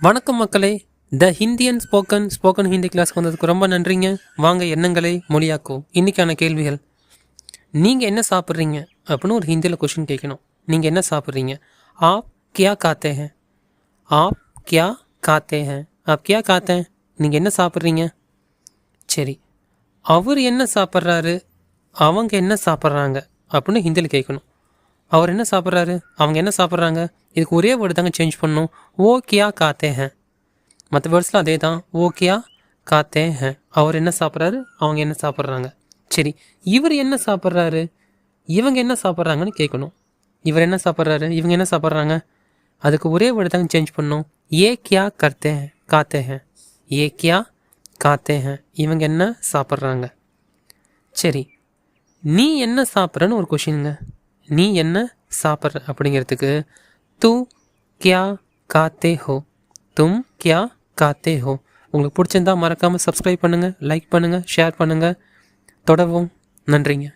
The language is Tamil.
வணக்கம் மக்களே. த ஹிந்தியன் ஸ்போக்கன் ஸ்போக்கன் ஹிந்தி கிளாஸ்க்கு வந்ததுக்கு ரொம்ப நன்றிங்க. வாங்க எண்ணங்களை மொழியாக்கும் இன்றைக்கான கேள்விகள். நீங்கள் என்ன சாப்பிட்றீங்க? அப்படின்னு ஒரு ஹிந்தியில் கொஷின் கேட்கணும் நீங்கள் என்ன சாப்பிட்றீங்க? ஆப் கியா காத்தே ஹே. ஆப் கியா காத்தே ஹே. ஆப் கியா காத்தே நீங்கள் என்ன சாப்பிட்றீங்க? சரி. அவர் என்ன சாப்பிட்றாரு? அவங்க என்ன சாப்பிட்றாங்க? அப்படின்னு ஹிந்தியில் கேட்கணும் அவர் என்ன சாப்பிட்றாரு? அவங்க என்ன சாப்பிட்றாங்க? இதுக்கு ஒரே வேர்டு தாங்க சேஞ்ச் பண்ணணும். ஓ கியா காத்தே ஹேன் மற்ற வேர்ட்ஸில் அதே தான் ஓ கியா காத்தே ஹேன் அவர் என்ன சாப்பிட்றாரு? அவங்க என்ன சாப்பிட்றாங்க? சரி இவர் என்ன சாப்பிட்றாரு? இவங்க என்ன சாப்பிட்றாங்கன்னு கேட்கணும். இவர் என்ன சாப்பிட்றாரு? இவங்க என்ன சாப்பிட்றாங்க? அதுக்கு ஒரே வேர்டு தாங்க சேஞ்ச் பண்ணணும். ஏ கியா கர்த்தே ஹேன் காத்தே ஹேன் ஏ கியா காத்தே ஹேன் இவங்க என்ன சாப்பிட்றாங்க? சரி நீ என்ன சாப்பிட்றன்னு ஒரு கொஷினுங்க நீ என்ன சாப்பிட்ற அப்படிங்கிறதுக்கு தூ கியா காத்தே ஹோ. தும் கியா காத்தே ஹோ. உங்களுக்கு பிடிச்சிருந்தா மறக்காமல் சப்ஸ்கிரைப் பண்ணுங்கள் லைக் பண்ணுங்கள் ஷேர் பண்ணுங்கள் தொடர்வோம். நன்றிங்க.